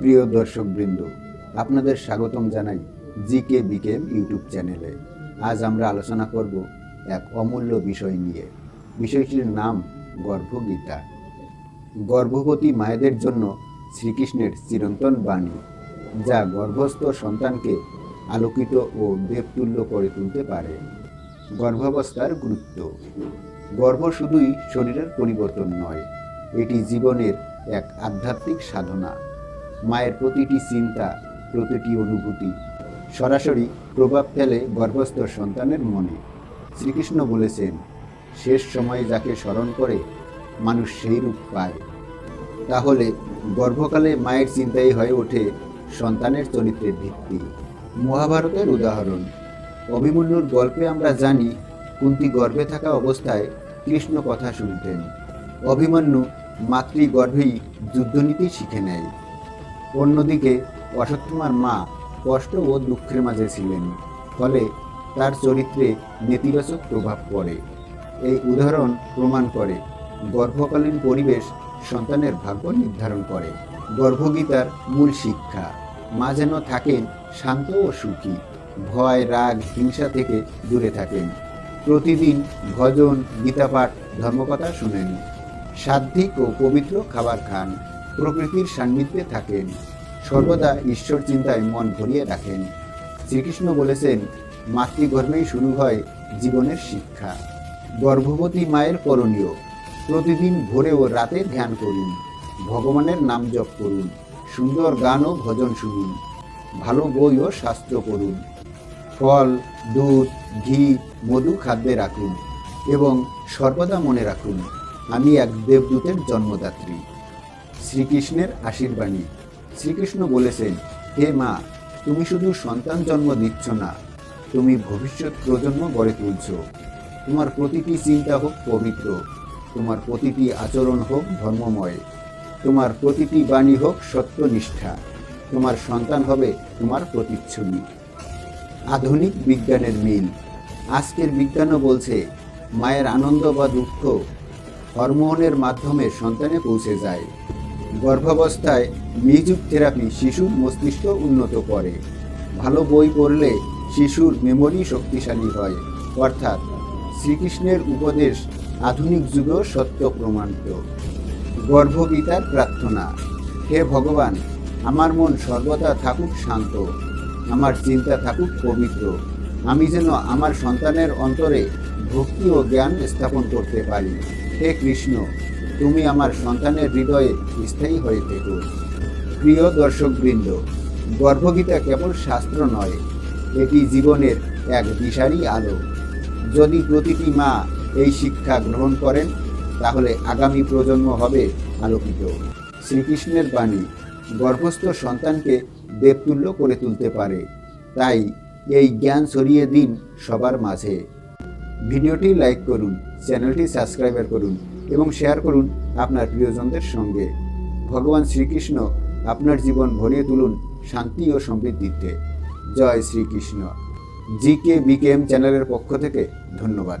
প্রিয় দর্শকবৃন্দ, আপনাদের স্বাগতম জানাই জি কে বিকেম ইউটিউব চ্যানেলে। আজ আমরা আলোচনা করব এক অমূল্য বিষয় নিয়ে। বিষয়টির নাম গর্ভগীতা। গর্ভবতী মায়েদের জন্য শ্রীকৃষ্ণের চিরন্তন বাণী, যা গর্ভস্থ সন্তানকে আলোকিত ও দেবতুল্য করে তুলতে পারে। গর্ভাবস্থার গুরুত্ব। গর্ভ শুধুই শরীরের পরিবর্তন নয়, এটি জীবনের এক আধ্যাত্মিক সাধনা। মায়ের প্রতিটি চিন্তা, প্রতিটি অনুভূতি সরাসরি প্রভাব ফেলে গর্ভস্থ সন্তানের মনে। শ্রীকৃষ্ণ বলেছেন, শেষ সময়ে যাকে স্মরণ করে মানুষ সেই রূপ পায়। তাহলে গর্ভকালে মায়ের চিন্তাই হয়ে ওঠে সন্তানের চরিত্রের ভিত্তি। মহাভারতের উদাহরণ। অভিমন্যুর গল্পে আমরা জানি, কুন্তি গর্ভে থাকা অবস্থায় কৃষ্ণ কথা শুনতেন। অভিমন্যু মাতৃগর্ভেই যুদ্ধনীতি শিখে নেয়। অন্যদিকে অশ্বত্থমার মা কষ্ট ও দুঃখের মাঝে ছিলেন, ফলে তার চরিত্রে নেতিবাচক প্রভাব পড়ে। এই উদাহরণ প্রমাণ করে গর্ভকালীন পরিবেশ সন্তানের ভাগ্য নির্ধারণ করে। গর্ভগীতার মূল শিক্ষা, মা যেন থাকেন শান্ত ও সুখী, ভয়, রাগ, হিংসা থেকে দূরে থাকেন। প্রতিদিন ভজন, গীতাপাঠ, ধর্মকথা শুনেন সাধ্বিক ও পবিত্র খাবার খান। প্রকৃতির সান্নিধ্যে থাকেন। সর্বদা ঈশ্বর চিন্তায় মন ভরিয়ে রাখেন। শ্রীকৃষ্ণ বলেছেন, মাতৃগর্ভেই শুরু হয় জীবনের শিক্ষা। গর্ভবতী মায়ের করণীয়। প্রতিদিন ভোরে ও রাতে ধ্যান করুন। ভগবানের নাম জপ করুন। সুন্দর গান ও ভজন শুনুন। ভালো বই ও শাস্ত্র করুন ফল, দুধ, ঘি, মধু খাদ্যে রাখুন এবং সর্বদা মনে রাখুন, আমি এক দেবদূতের জন্মদাত্রী। শ্রীকৃষ্ণের আশীর্বাণী। শ্রীকৃষ্ণ বলেছেন, হে মা, তুমি শুধু সন্তান জন্ম দিচ্ছ না, তুমি ভবিষ্যৎ প্রজন্ম গড়ে তুলছ। তোমার প্রতিটি চিন্তা হোক পবিত্র, তোমার প্রতিটি আচরণ হোক ধর্মময়, তোমার প্রতিটি বাণী হোক সত্যনিষ্ঠা, তোমার সন্তান হবে তোমার প্রতিচ্ছবি। আধুনিক বিজ্ঞানের মিল। আজকের বিজ্ঞানও বলছে, মায়ের আনন্দ বা দুঃখ হরমোনের মাধ্যমে সন্তানে পৌঁছে যায়। গর্ভাবস্থায় মিউজিক থেরাপি শিশুর মস্তিষ্ক উন্নত করে। ভালো বই পড়লে শিশুর মেমোরি শক্তিশালী হয়, অর্থাৎ শ্রীকৃষ্ণের উপদেশ আধুনিক যুগেও সত্য প্রমাণিত। গর্ভগীতার প্রার্থনা, হে ভগবান, আমার মন সর্বদা থাকুক শান্ত, আমার চিন্তা থাকুক পবিত্র, আমি যেন আমার সন্তানের অন্তরে ভক্তি ও জ্ঞান স্থাপন করতে পারি। হে কৃষ্ণ তুমি আমার সন্তানের হৃদয়ে স্থায়ী হয়ে থেকো। প্রিয় দর্শকবৃন্দ, গর্ভগীতা কেবল শাস্ত্র নয়, এটি জীবনের এক দিশারি আলো। যদি প্রতিটি মা এই শিক্ষা গ্রহণ করেন, তাহলে আগামী প্রজন্ম হবে আলোকিত। শ্রীকৃষ্ণের বাণী, গর্ভস্থ সন্তানকে দেবতুল্য করে তুলতে পারে। তাই এই জ্ঞান ছড়িয়ে দিন সবার মাঝে। ভিডিওটি লাইক করুন, চ্যানেলটি সাবস্ক্রাইবার করুন। এবং শেয়ার করুন আপনার প্রিয়জনদের সঙ্গে। ভগবান শ্রীকৃষ্ণ আপনার জীবন ভরিয়ে তুলুন শান্তি ও সমৃদ্ধিতে। জয় শ্রীকৃষ্ণ। জি কে বিকেএম চ্যানেলের পক্ষ থেকে ধন্যবাদ।